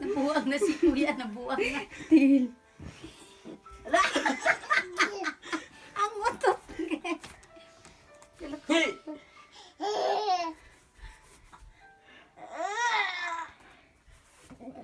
Nabuwag na si Kuya, nabuwag na. Til.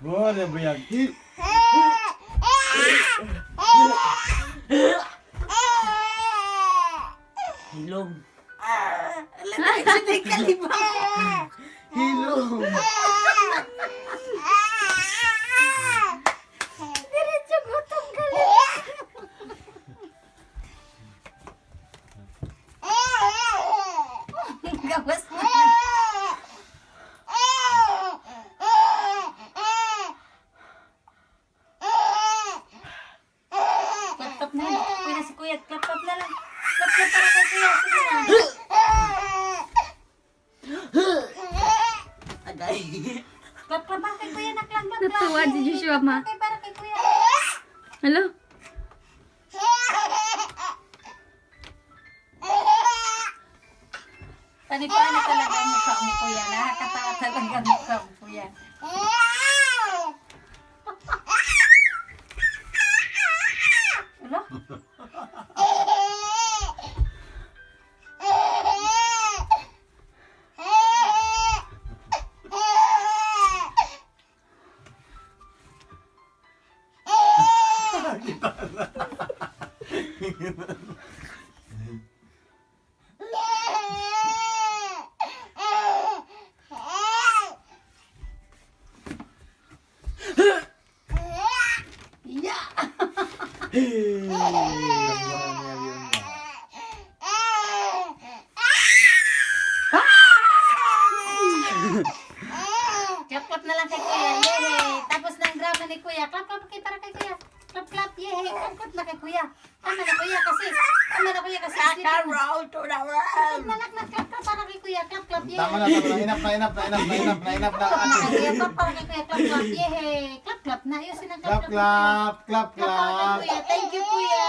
Bora, boiadinho. Yung kalibang. Hilong. Diretso gutom ka lang. Gawas na. Klap-klap na na si kuya. Klap-klap na lang. Klap-klap para kay kuya. Sige na. Para kay kuya na klap-klap. Natuwa si Joshua, ma. Okay, para kay kuya. Hello? Pani-pani talaga ang mukha mo kuya. Nakakatawa talaga ang mukha mo kuya. Ano? Clap-clap na lang kay kuya. Yehey! Tapos na drama ni kuya. Clap-clap kay para kay kuya. Clap-clap. Yehey! Clap-clap na kay kuya. Tama na kuya kasi. Tama na kuya kasi. roll to the world. Nanak na clap-clap para kay kuya. Clap-clap. Yehey! Tama na, tama na. Inap na, inap na, inap na, inap na, inap na. Clap na kay kuya. Clap para kay kuya. Clap-clap. Yehey! Clap-clap na. Ayusin ang Clap, clap, clap, Clap clap. kuya. Thank you kuya.